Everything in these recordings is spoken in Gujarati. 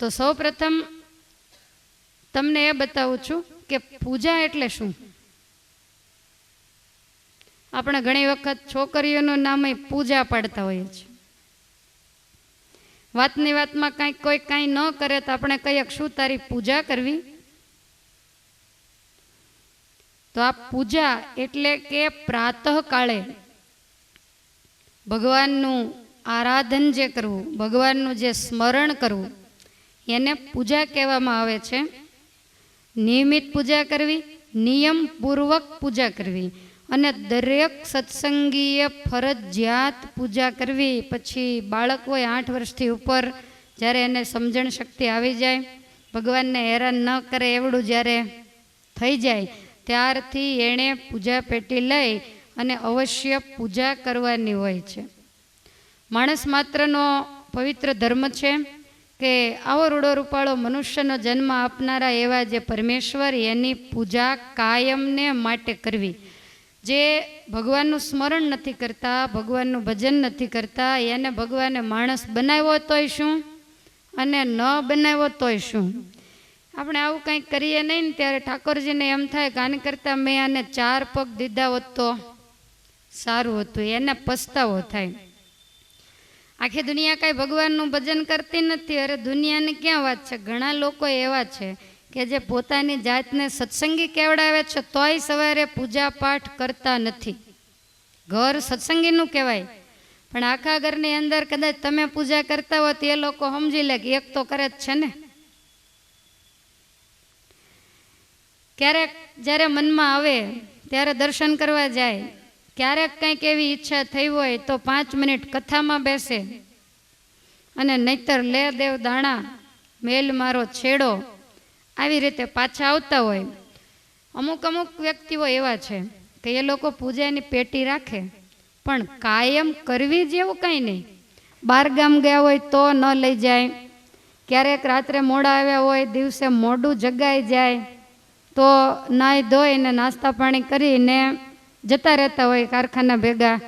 તો સૌ પ્રથમ તમને એ બતાવું છું કે પૂજા એટલે શું? આપણે ઘણી વખત છોકરીઓનું નામે પૂજા પાડતા હોઈએ છીએ. વાતની વાતમાં કાંઈક કોઈ કાંઈ ન કરે તો આપણે કહીએ, શું તારી પૂજા કરવી? તો આ પૂજા એટલે કે પ્રાતઃ કાળે ભગવાનનું આરાધન જે કરવું, ભગવાનનું જે સ્મરણ કરવું એને પૂજા કહેવામાં આવે છે. નિયમિત પૂજા કરવી, નિયમપૂર્વક પૂજા કરવી અને દરેક સત્સંગીએ ફરજિયાત પૂજા કરવી. પછી બાળક હોય આઠ વર્ષથી ઉપર, જ્યારે એને સમજણ શક્તિ આવી જાય, ભગવાનને હેરાન ન કરે એવડું જ્યારે થઈ જાય, ત્યારથી એણે પૂજા પેટી લઈ અને અવશ્ય પૂજા કરવાની હોય છે. માણસ માત્રનો પવિત્ર ધર્મ છે. કે આવો રૂડો રૂપાળો મનુષ્યનો જન્મ આપનારા એવા જે પરમેશ્વર, એની પૂજા કાયમને માટે કરવી. જે ભગવાનનું સ્મરણ નથી કરતા, ભગવાનનું ભજન નથી કરતા, એને ભગવાને માણસ બનાવ્યો તોય શું? અને ન બનાવ્યો તોય શું? આપણે આવું કંઈક કરીએ નહીં ને ત્યારે ઠાકોરજીને એમ થાય કે આની કરતાં મેં આને ચાર પગ દીધા હોત તો સારું હતું, એને પસ્તાવો થાય. આખી દુનિયા કાંઈ ભગવાનનું ભજન કરતી નથી. અરે દુનિયાની ક્યાં વાત છે? ઘણા લોકો એવા છે કે જે પોતાની જાતને સત્સંગી કેવડાવે છે તોય સવારે પૂજા પાઠ કરતા નથી. ઘર સત્સંગીનું કહેવાય. પણ આખા ઘરની અંદર કદાચ તમે પૂજા કરતા હો તો એ લોકો સમજી લે કે એક તો કરે જ છે ને. ક્યારેક જ્યારે મનમાં આવે ત્યારે દર્શન કરવા જાય ક્યારેક કંઈક એવી ઈચ્છા થઈ હોય તો પાંચ મિનિટ કથામાં બેસે. અને નહીતર લે દેવ દાણા, મેલ મારો છેડો, આવી રીતે પાછા આવતા હોય. અમુક અમુક વ્યક્તિઓ એવા છે કે એ લોકો પૂજાની પેટી રાખે, પણ કાયમ કરવી જેવું કંઈ નહીં. બાર ગામ ગયા હોય તો ન લઈ જાય. ક્યારેક રાત્રે મોડા આવ્યા હોય, દિવસે મોડું જગાઈ જાય. તો નાહી ધોઈને નાસ્તા પાણી કરીને જતા રહેતા હોય, કારખાના ભેગા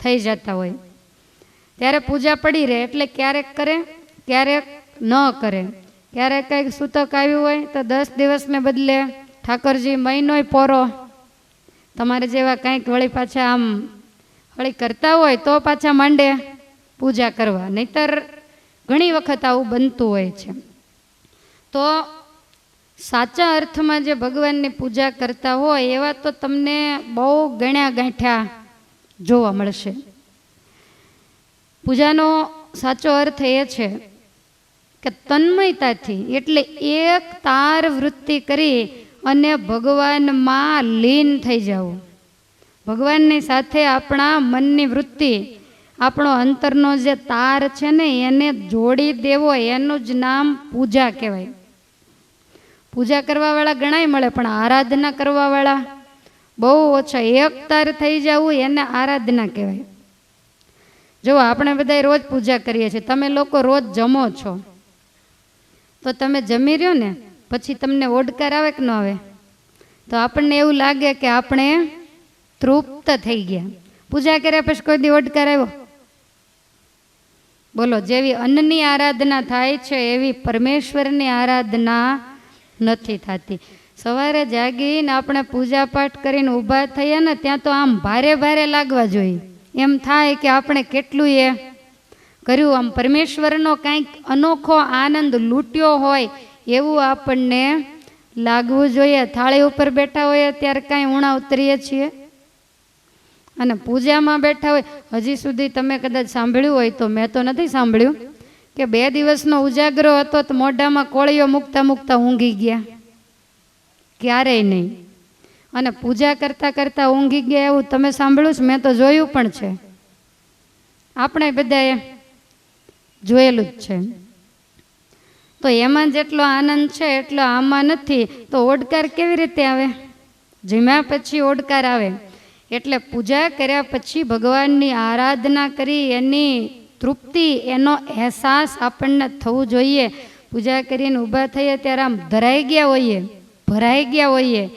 થઈ જતા હોય. ત્યારે પૂજા પડી રહે એટલે ક્યારેક કરે, ક્યારેક ન કરે. ક્યારેક કંઈક સૂતક આવ્યું હોય તો દસ દિવસને બદલે ઠાકોરજી, મહિનોય પોરો. તમારે જેવા કંઈક વળી પાછા આમ વળી કરતા હોય તો પાછા માંડે પૂજા કરવા. નહીતર ઘણી વખત આવું બનતું હોય છે. તો સાચા અર્થમાં જે ભગવાનની પૂજા કરતા હોય, એવા તો તમને બહુ ગણ્યા ગાંઠ્યા જોવા મળશે. પૂજાનો સાચો અર્થ એ છે કે તન્મયતાથી એટલે એક તાર વૃત્તિ કરી અને ભગવાનમાં લીન થઈ જવું ભગવાનની સાથે આપણા મનની વૃત્તિ, આપણો અંતરનો જે તાર છે ને, એને જોડી દેવો, એનું જ નામ પૂજા કહેવાય. પૂજા કરવાવાળા ગણાય મળે, પણ આરાધના કરવાવાળા બહુ ઓછા. એક તાર થઈ જવું એને આરાધના કહેવાય. જો આપણે બધા રોજ પૂજા કરીએ છીએ, તમે લોકો રોજ જમો છો, તો તમે જમી રહ્યો ને, પછી તમને ઓડકાર આવે કે ન આવે? તો આપણને એવું લાગે કે આપણે તૃપ્ત થઈ ગયા. પૂજા કર્યા પછી કોઈ દી ઓડકાર આવ્યો? બોલો, જેવી અન્નની આરાધના થાય છે, એવી પરમેશ્વરની આરાધના નથી થતી. સવારે જાગીને આપણે પૂજા પાઠ કરીને ઊભા થઈએ ને ત્યાં તો આમ ભારે ભારે લાગવા જોઈએ. એમ થાય કે આપણે કેટલું એ કર્યું? આમ પરમેશ્વરનો કાંઈક અનોખો આનંદ લૂંટ્યો હોય એવું આપણને લાગવું જોઈએ. થાળી ઉપર બેઠા હોઈએ ત્યારે કાંઈ ઉણા ઉતરીએ છીએ. અને પૂજામાં બેઠા હોય, હજી સુધી તમે કદાચ સાંભળ્યું હોય તો મેં તો નથી સાંભળ્યું. કે બે દિવસનો ઉજાગરો હતો તો મોઢામાં કોળીઓ મૂકતા મૂકતા ઊંઘી ગયા. ક્યારેય નહીં. અને પૂજા કરતાં કરતાં ઊંઘી ગયા એવું તમે સાંભળ્યું છે? મેં તો જોયું પણ છે. આપણે બધાએ જોયેલું જ છે. તો એમાં જેટલો આનંદ છે, એટલો આમાં નથી. તો ઓડકાર કેવી રીતે આવે? જીમ્યા પછી ઓડકાર આવે. એટલે પૂજા કર્યા પછી ભગવાનની આરાધના કરી એની તૃપ્તિ એનો અહેસાસ આપણને થવું જોઈએ. પૂજા કરીને ઊભા થઈએ ત્યારે આમ ધરાઈ ગયા હોઈએ, ભરાઈ ગયા હોઈએ.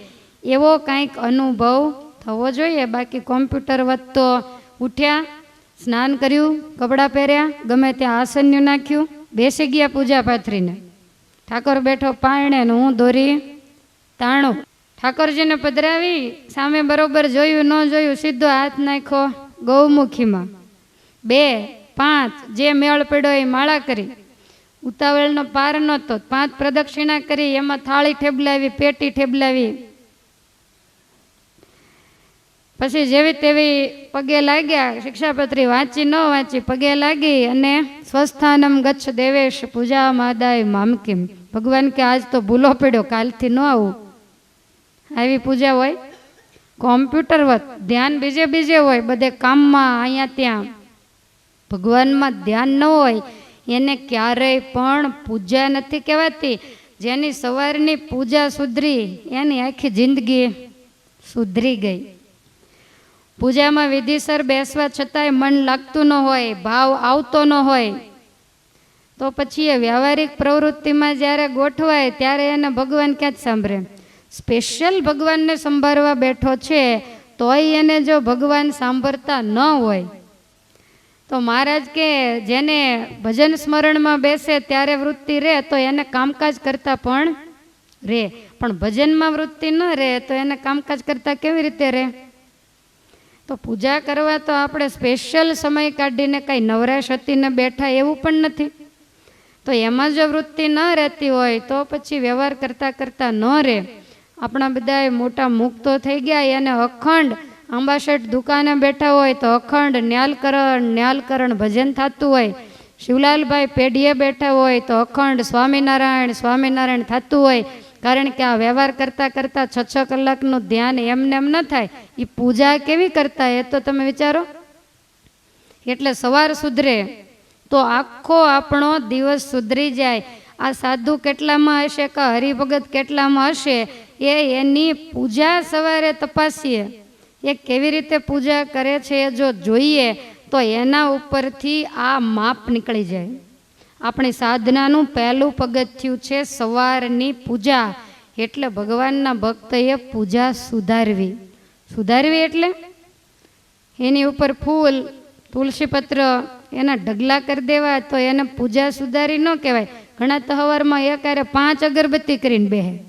એવો કાંઈક અનુભવ થવો જોઈએ. બાકી કોમ્પ્યુટર વધતો ઉઠ્યા, સ્નાન કર્યું, કપડાં પહેર્યા, ગમે ત્યાં આસન્યું નાખ્યું, બેસી ગયા પૂજા પાથરીને. ઠાકોર બેઠો પારણે ને હું દોરી તાણું. ઠાકોરજીને પધરાવી, સામે બરોબર જોયું, ન જોયું, સીધો હાથ નાખ્યો ગૌમુખીમાં. બે પાંચ, જે મેળ પડ્યો એ માળા કરી. ઉતાવળનો પાર નહોતો, પાંચ પ્રદક્ષિણા કરી, એમાં થાળી ઠેબલાવી, પેટી ઠેબલાવી. પછી જેવી તેવી પગે લાગ્યા, શિક્ષાપત્રી વાંચી ન વાંચી, પગે લાગી અને સ્વસ્થાનમ ગચ્છ દેવેશ પૂજા માદાય મામકીમ ભગવાન કે આજ તો ભૂલો પડ્યો, કાલથી ન આવું. આવી પૂજા હોય? કોમ્પ્યુટર વત ધ્યાન બીજે બીજે હોય, બધે કામમાં, અહીંયા ત્યાં. ભગવાનમાં ધ્યાન ન હોય, એને ક્યારેય પણ પૂજા નથી કહેવાતી. જેની સવારની પૂજા સુધરી, એની આખી જિંદગી સુધરી ગઈ. પૂજામાં વિધિસર બેસવા છતાંય મન લાગતું ન હોય, ભાવ આવતો ન હોય. તો પછી એ વ્યવહારિક પ્રવૃત્તિમાં જ્યારે ગોઠવાય, ત્યારે એને ભગવાન ક્યાં જ સાંભળે? સ્પેશિયલ ભગવાનને સંભાળવા બેઠો છે, તોય એને જો ભગવાન સાંભળતા ન હોય તો મહારાજ કે જેને ભજન સ્મરણમાં બેસે ત્યારે વૃત્તિ રહે તો એને કામકાજ કરતા પણ રહે પણ ભજનમાં વૃત્તિ ન રહે તો એને કામકાજ કરતા કેવી રીતે રહે તો પૂજા કરવા તો આપણે સ્પેશિયલ સમય કાઢીને કાંઈ નવરાશ હતીને બેઠા એવું પણ નથી. તો એમાં જો વૃત્તિ ન રહેતી હોય, તો પછી વ્યવહાર કરતાં કરતાં ન રહે આપણા બધા મોટા મુક્તો થઈ ગયા, એને અખંડ આંબાશેઠ દુકાને બેઠા હોય તો અખંડ ન્યાલકરણ ન્યાલકરણ ભજન થતું હોય. શિવલાલભાઈ પેઢીએ બેઠા હોય તો અખંડ સ્વામિનારાયણ સ્વામિનારાયણ થતું હોય. કારણ કે આ વ્યવહાર કરતાં કરતાં છ છ કલાકનું ધ્યાન એમને એમ ન થાય. એ પૂજા કેવી કરતા એ તો તમે વિચારો? એટલે સવાર સુધરે તો આખો આપણો દિવસ સુધરી જાય. આ સાધુ કેટલામાં હશે? કે હરિભગત કેટલામાં હશે? એ એની પૂજા સવારે તપાસીએ. એ કેવી રીતે પૂજા કરે છે એ જો જોઈએ, તો એના ઉપરથી આ માપ નીકળી જાય. આપણી સાધનાનું પહેલું પગથિયું છે સવારની પૂજા. એટલે ભગવાનના ભક્તએ પૂજા સુધારવી. સુધારવી એટલે? એની ઉપર ફૂલ, તુલસીપત્ર, એના ઢગલા કરી દેવા, તો એને પૂજા સુધારી ન કહેવાય. ઘણા તહેવારમાં સવારમાં એક હારે પાંચ અગરબત્તી કરીને બેહે.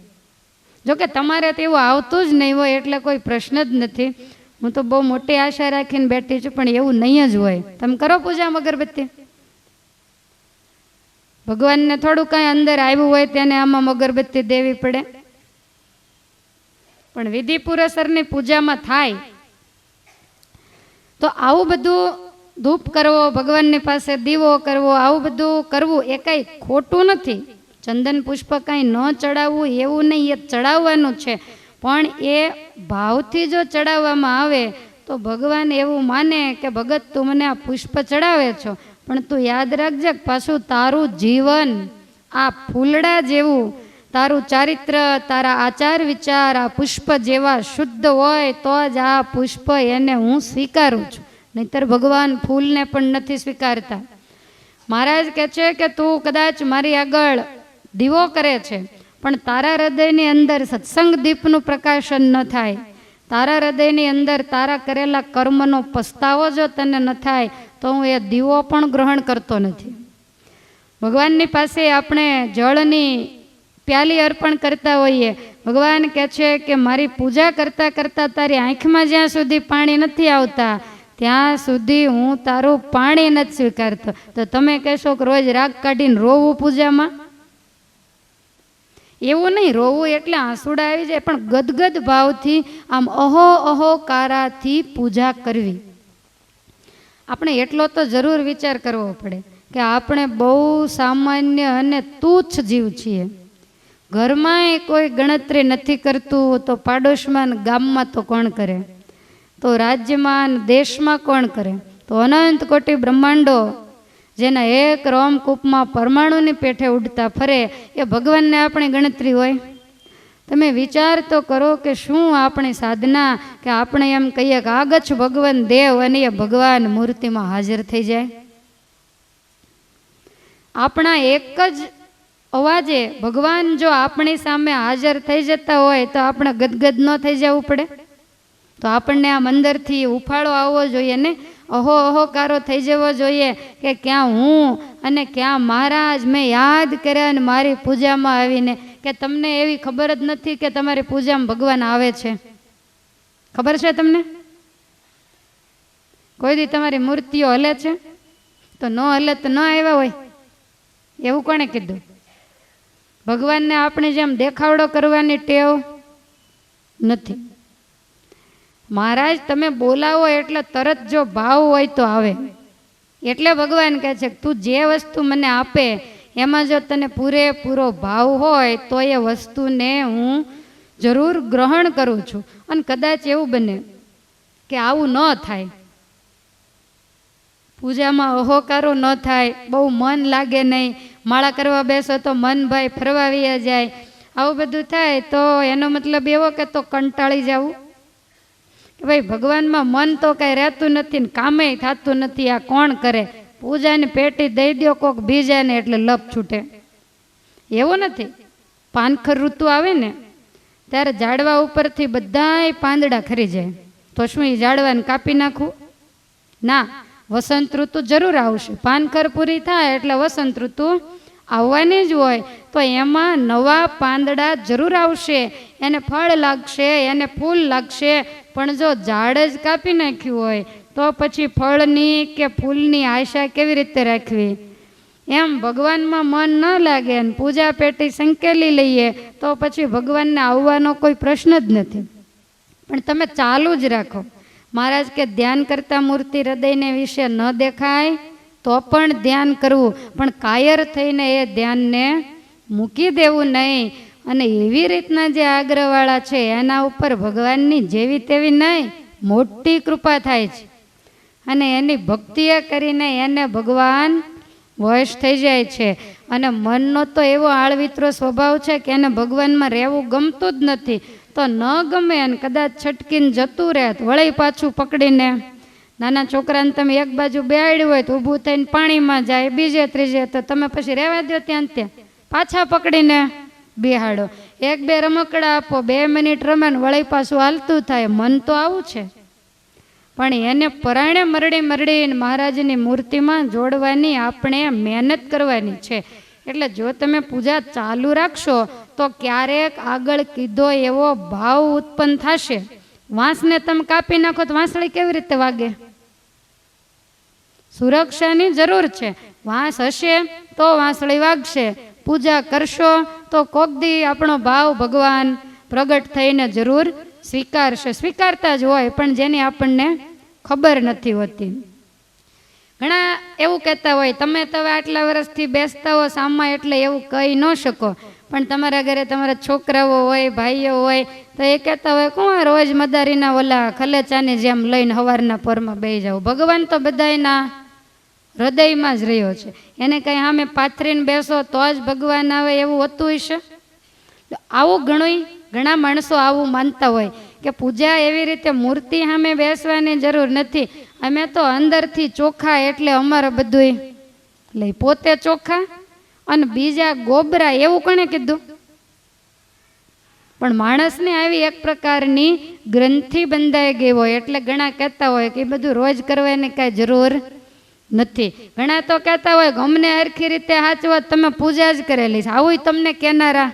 જોકે તમારે તો આવતું જ નહીં હોય એટલે કોઈ પ્રશ્ન જ નથી. હું તો બહુ મોટી આશા રાખીને બેઠી છું, પણ એવું નહીં જ હોય. તમે કરો પૂજા અગરબત્તી ભગવાનને થોડું કાંઈ અંદર આવ્યું હોય તેને આમાં અગરબત્તી દેવી પડે. પણ વિધિ પુરસરની પૂજામાં થાય. તો આવું બધું ધૂપ કરવો, ભગવાનની પાસે દીવો કરવો, આવું બધું કરવું એ કાંઈ ખોટું નથી. ચંદન પુષ્પ કાંઈ ન ચડાવવું એવું નહીં, એ ચડાવવાનું છે. પણ એ ભાવથી જો ચડાવવામાં આવે, તો ભગવાન એવું માને કે, ભગત, તું મને આ પુષ્પ ચડાવે છો. પણ તું યાદ રાખજે પાછું તારું જીવન, આ ફૂલડા જેવું, તારું ચારિત્ર, તારા આચાર વિચાર, આ પુષ્પ જેવા શુદ્ધ હોય, તો જ આ પુષ્પ એને હું સ્વીકારું છું. નહીતર ભગવાન ફૂલને પણ નથી સ્વીકારતા. મહારાજ કહે છે કે, તું કદાચ મારી આગળ દીવો કરે છે. પણ તારા હૃદયની અંદર સત્સંગ દીપનું પ્રકાશન ન થાય. તારા હૃદયની અંદર તારા કરેલા કર્મનો પસ્તાવો જો તને ન થાય, તો હું એ દીવો પણ ગ્રહણ કરતો નથી. ભગવાનની પાસે આપણે જળની પ્યાલી અર્પણ કરતા હોઈએ. ભગવાન કહે છે કે મારી પૂજા કરતાં કરતાં તારી આંખમાં જ્યાં સુધી પાણી નથી આવતા, ત્યાં સુધી હું તારું પાણી નથી સ્વીકારતો. તો તમે કહેશો કે રોજ રાગ કાઢીને રોવું પૂજામાં? એવું નહીં, રોવું એટલે આંસુડા આવી જાય, પણ ગદગદ ભાવથી આમ અહો અહોકારાથી પૂજા કરવી. આપણે એટલો તો જરૂર વિચાર કરવો પડે કે આપણે બહુ સામાન્ય અને તુચ્છ જીવ છીએ. ઘરમાંય કોઈ ગણતરી નથી કરતું, તો પાડોશમાં ગામમાં તો કોણ કરે? તો રાજ્યમાં દેશમાં કોણ કરે? તો અનંત કોટી બ્રહ્માંડો જેના એક રોમકૂપમાં પરમાણુની પેઠે ઉડતા ફરે, એ ભગવાનને આપણી ગણતરી હોય. તમે વિચાર તો કરો કે શું આપણી સાધના, કે આપણે એમ કહીએ કે આગચ્છ ભગવાન દેવ અને એ ભગવાન મૂર્તિમાં હાજર થઈ જાય. આપણા એક જ અવાજે ભગવાન જો આપણી સામે હાજર થઈ જતા હોય તો આપણે ગદગદ ન થઈ જવું પડે. તો આપણને આમ અંદરથી ઉફાળો આવવો જોઈએ ને? અહો અહોકારો થઈ જવો જોઈએ કે ક્યાં હું અને ક્યાં મહારાજ મેં યાદ કર્યા અને મારી પૂજામાં આવીને કે તમને એવી ખબર જ નથી કે તમારી પૂજામાં ભગવાન આવે છે. ખબર છે તમને? કોઈ દી તમારી મૂર્તિઓ હલે છે? તો ન હલે તો ન આવ્યા હોય. એવું કોણે કીધું? ભગવાનને આપણે જેમ દેખાવડો કરવાની ટેવ નથી. મહારાજ, તમે બોલાવો એટલે તરત જો ભાવ હોય તો આવે. એટલે ભગવાન કહે છે, તું જે વસ્તુ મને આપે, એમાં જો તને પૂરેપૂરો ભાવ હોય, તો એ વસ્તુને હું જરૂર ગ્રહણ કરું છું. અને કદાચ એવું બને કે આવું ન થાય. પૂજામાં અહોકારો ન થાય, બહુ મન લાગે નહીં. માળા કરવા બેસો તો મન ભાઈ ફરવા વયા જાય. આવું બધું થાય તો એનો મતલબ એવો કે તો કંટાળી જવું ભાઈ, ભગવાનમાં મન તો કાંઈ રહેતું નથી ને કામે થતું નથી, આ કોણ કરે? પૂજાની પેટી દઈ દો કોક બીજાને એટલે લપ છૂટે. એવું નથી. પાનખર ઋતુ આવે ને, ત્યારે ઝાડવા ઉપરથી બધાય પાંદડા ખરી જાય. તો શું એ ઝાડવાને કાપી નાખવું? ના, વસંત ઋતુ જરૂર આવશે. પાનખર પૂરી થાય એટલે વસંત ઋતુ આવવાની જ હોય, તો એમાં નવા પાંદડા જરૂર આવશે. એને ફળ લાગશે, એને ફૂલ લાગશે, પણ જો ઝાડ જ કાપી નાખ્યું હોય, તો પછી ફળની કે ફૂલની આશા કેવી રીતે રાખવી? એમ ભગવાનમાં મન ન લાગે અને પૂજા પેટી સંકેલી લઈએ, તો પછી ભગવાનને આવવાનો કોઈ પ્રશ્ન જ નથી. પણ તમે ચાલુ જ રાખો. મહારાજ કે ધ્યાન કરતા મૂર્તિ હૃદયને વિશે ન દેખાય તો પણ ધ્યાન કરવું. પણ કાયર થઈને એ ધ્યાનને મૂકી દેવું નહીં. અને એવી રીતના જે આગ્રહવાળા છે, એના ઉપર ભગવાનની જેવી તેવી નહીં. મોટી કૃપા થાય છે. અને એની ભક્તિએ કરીને એને ભગવાન વશ થઈ જાય છે. અને મનનો તો એવો આળવિત્રો સ્વભાવ છે કે એને ભગવાનમાં રહેવું ગમતું જ નથી. તો ન ગમે અને કદાચ છટકીને જતું રહે વળી પાછું પકડીને નાના છોકરાને તમે એક બાજુ બેડ્યું હોય તો ઊભું થઈને પાણીમાં જાય, બીજે ત્રીજે, તો તમે પછી રહેવા દો ત્યાં ત્યાં. પાછા પકડીને બિહાડો. એક બે રમકડા આપો, બે મિનિટ રમે ને વળી પાછું હાલતું થાય. મન તો આવું છે. પણ એને પરાણે મરડી મરડીને મહારાજની મૂર્તિમાં જોડવાની આપણે મહેનત કરવાની છે. એટલે જો તમે પૂજા ચાલુ રાખશો, તો ક્યારેક આગળ કીધો એવો ભાવ ઉત્પન્ન થશે. વાંસને તમે કાપી નાખો તો વાંસળી કેવી રીતે વાગે? સુરક્ષાની જરૂર છે. વાંસ હશે તો વાંસળી વાગશે. પૂજા કરશો તો કોક દી આપણો ભાવ ભગવાન પ્રગટ થઈને જરૂર સ્વીકારશે. સ્વીકારતા જ હોય, પણ જેની આપણને ખબર નથી હોતી. ઘણા એવું કહેતા હોય, તમે તમે આટલા વર્ષથી બેસતા હો સામા એટલે એવું કહી ન શકો. પણ તમારા ઘરે તમારા છોકરાઓ હોય, ભાઈઓ હોય, તો એ કહેતા હોય કોણ રોજ મદારીના ઓલા ખલેચાની જેમ લઈને હવારના પરમાં બે જાવ ભગવાન તો બધાયના હૃદયમાં જ રહ્યો છે. એને કંઈ સામે પાથરીને બેસો તો જ ભગવાન આવે એવું હોતું હશે? આવું ઘણું ઘણા માણસો આવું માનતા હોય કે પૂજા એવી રીતે મૂર્તિ સામે બેસવાની જરૂર નથી. અમે તો અંદરથી ચોખ્ખા એટલે અમારે બધું લઈ પોતે ચોખ્ખા અને બીજા ગોબરા એવું કોણે કીધું? પણ માણસને આવી એક પ્રકારની ગ્રંથિ બંધાઈ ગઈ હોય એટલે ઘણા કહેતા હોય કે એ બધું રોજ કરવાની કાંઈ જરૂર નથી. ઘણા તો કહેતા હોય, ગમને હરખી રીતે સાચવો તમે પૂજા જ કરેલી છે. આવું તમને કેનારા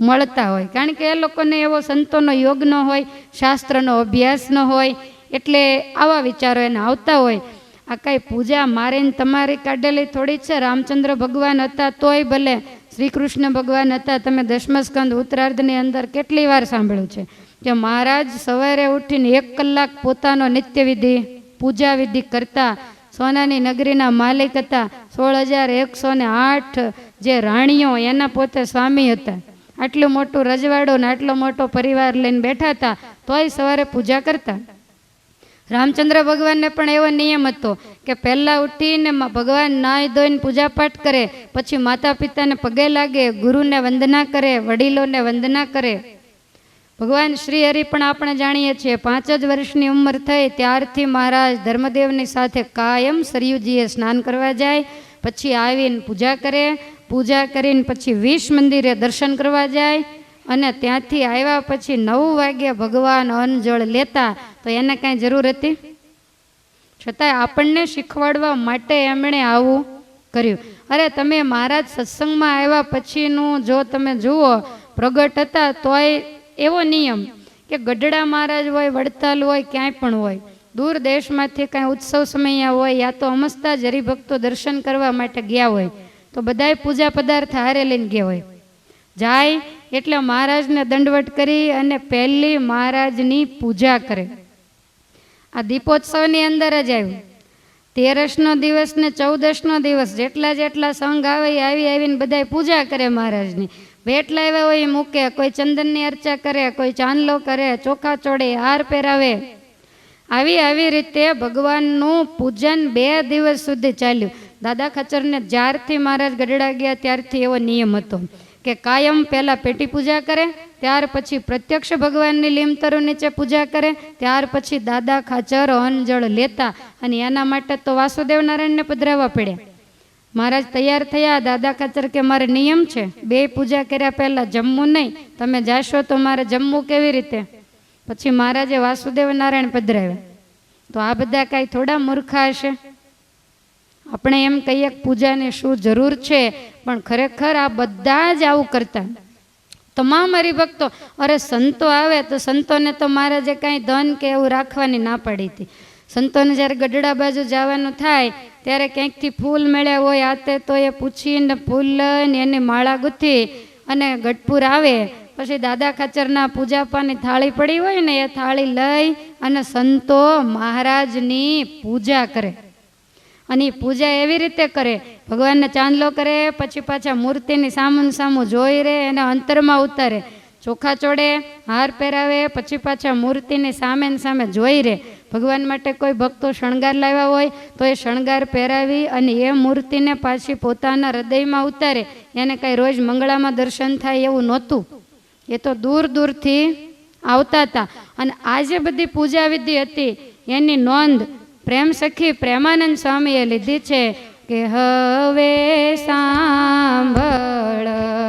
મળતા હોય. કારણ કે એ લોકોને એવો સંતોનો યોગ ન હોય, શાસ્ત્રનો અભ્યાસ ન હોય, એટલે આવા વિચારો એને આવતા હોય. આ કાંઈ પૂજા મારીને તમારી કાઢેલી થોડી છે? રામચંદ્ર ભગવાન હતા તોય ભલે. શ્રી કૃષ્ણ ભગવાન હતા. તમે દશમસ્કંદ ઉત્તરાર્ધની અંદર કેટલી વાર સાંભળ્યું છે? કે મહારાજ સવારે ઉઠીને એક કલાક પોતાનો નિત્યવિધિ પૂજા વિધિ કરતા સોનાની નગરીના માલિક હતા. સોળ હજાર એકસો ને આઠ જે રાણીઓ એના પોતે સ્વામી હતા. આટલું મોટું રજવાડું ને આટલો મોટો પરિવાર લઈને બેઠા હતા, તોય સવારે પૂજા કરતા. રામચંદ્ર ભગવાનને પણ એવો નિયમ હતો કે પહેલાં ઉઠીને ભગવાન નાહી ધોઈને પૂજાપાઠ કરે, પછી માતા પિતાને પગે લાગે, ગુરુને વંદના કરે, વડીલોને વંદના કરે. ભગવાન શ્રી હરિ પણ આપણે જાણીએ છીએ. પાંચ જ વર્ષની ઉંમર થઈ ત્યારથી મહારાજ ધર્મદેવની સાથે કાયમ સરયુજીએ સ્નાન કરવા જાય, પછી આવીને પૂજા કરે, પૂજા કરીને પછી વિષ મંદિરે દર્શન કરવા જાય અને ત્યાંથી આવ્યા પછી નવ વાગે ભગવાન અન્ન જળ લેતા, તો એને કાંઈ જરૂર હતી? છતાંય આપણને શીખવાડવા માટે એમણે આવું કર્યું. અરે, તમે મહારાજ સત્સંગમાં આવ્યા પછીનું જો તમે જુઓ, પ્રગટ હતા તોય એવો નિયમ કે ગઢડા મહારાજ હોય, વડતાલ હોય, ક્યાંય પણ હોય, દૂર દેશમાંથી કાંઈ ઉત્સવ સમય હોય યા તો અમસ્તા જ હરિભક્તો દર્શન કરવા માટે ગયા હોય, તો બધાય પૂજા પદાર્થ હારે લઈને ગયા હોય. જાય એટલે મહારાજને દંડવટ કરી અને પહેલી મહારાજની પૂજા કરે. આ દીપોત્સવની અંદર જ આવ્યું. તેરસનો દિવસ ને ચૌદસનો દિવસ જેટલા જેટલા સંઘ આવે આવી આવીને બધાય પૂજા કરે મહારાજની. ભેટ લાવ્યા હોય એ મૂકે, કોઈ ચંદનની અર્ચા કરે, કોઈ ચાંદલો કરે, ચોખા ચોડે, હાર પહેરાવે. આવી આવી રીતે ભગવાનનું પૂજન બે દિવસ સુધી ચાલ્યું. દાદા ખચરને જ્યારથી મહારાજ ગઢડા ગયા ત્યારથી એવો નિયમ હતો કે કાયમ પહેલાં પેટી પૂજા કરે, ત્યાર પછી પ્રત્યક્ષ ભગવાનની લીમતરો નીચે પૂજા કરે, ત્યાર પછી દાદા ખાચર અન્ન લેતા અને એના માટે તો વાસુદેવ નારાયણને પધરાવવા પડ્યા મહારાજ તૈયાર થયા. દાદા ખાચર કે મારે નિયમ છે. બે પૂજા કર્યા પહેલાં જમવું નહીં. તમે જાશો તો મારે જમવું કેવી રીતે? પછી મહારાજે વાસુદેવ નારાયણ પધરાવ્યા. તો આ બધા કાંઈ થોડા મૂર્ખા હશે? આપણે એમ કહીએ પૂજાને શું જરૂર છે, પણ ખરેખર આ બધા જ આવું કરતા. તમામ હરિભક્તો, અરે સંતો આવે તો સંતોને તો મહારાજે કાંઈ ધન કે એવું રાખવાની ના પાડી હતી. સંતોને જ્યારે ગઢડા બાજુ જવાનું થાય ત્યારે ક્યાંકથી ફૂલ મળ્યા હોય આતે તો એ પૂછીને ફૂલ લઈને એની માળા ગૂંથી અને ગઢપુર આવે. પછી દાદા ખાચરના પૂજાપાની થાળી પડી હોય ને એ થાળી લઈ અને સંતો મહારાજની પૂજા કરે. અને એ પૂજા એવી રીતે કરે. ભગવાનને ચાંદલો કરે, પછી પાછા મૂર્તિની સામું સામું જોઈ રહે એને અંતરમાં ઉતારે. ચોખા ચોડે, હાર પહેરાવે, પછી પાછા મૂર્તિની સામે સામે જોઈ રે. ભગવાન માટે કોઈ ભક્તો શણગાર લાવ્યા હોય તો એ શણગાર પહેરાવી અને એ મૂર્તિને પાછી પોતાના હૃદયમાં ઉતારે. એને કાંઈ રોજ મંગળામાં દર્શન થાય એવું નહોતું. એ તો દૂર દૂરથી આવતા હતા. અને આ જે બધી પૂજા વિધિ હતી. એની નોંધ પ્રેમ સખી પ્રેમાનંદ સ્વામીએ લીધી છે કે હવે સાંભળજો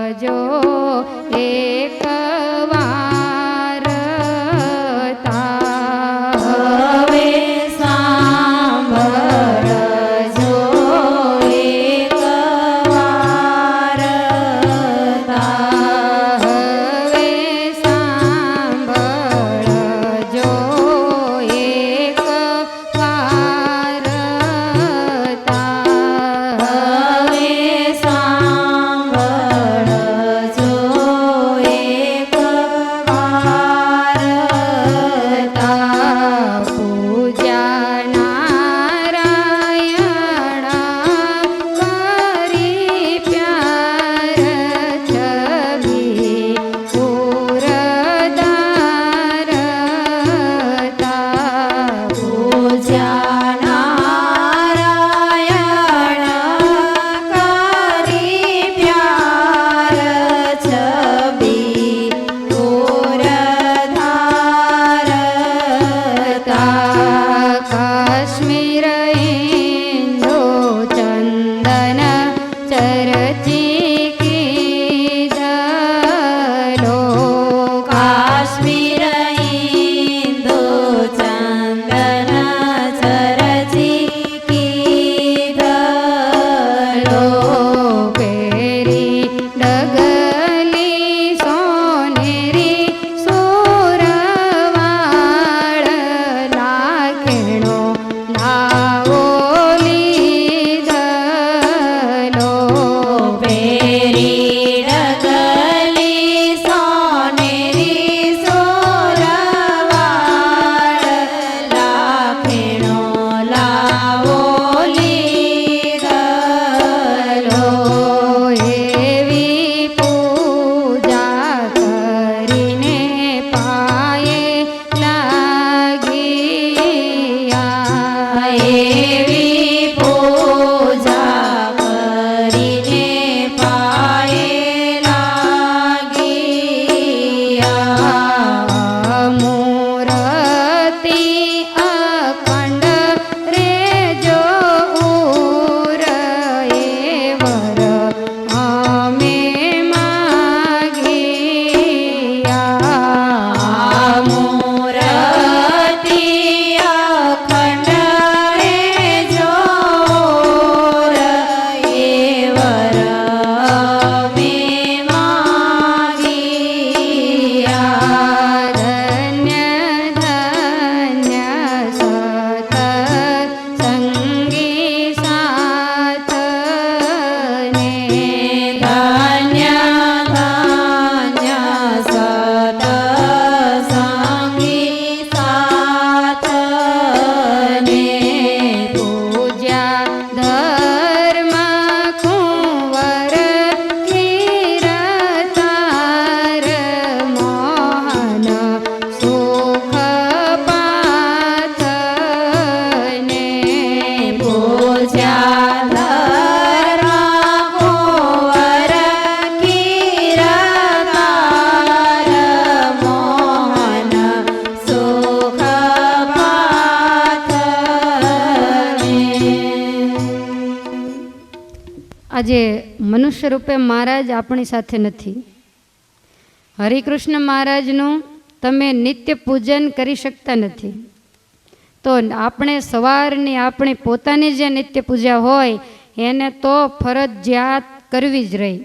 આજે મનુષ્ય રૂપે મહારાજ આપણી સાથે નથી. હરિકૃષ્ણ મહારાજનું તમે નિત્ય પૂજન કરી શકતા નથી. તો આપણે સવારની આપણી પોતાની જે નિત્ય પૂજા હોય, એને તો ફરજિયાત કરવી જ રહી.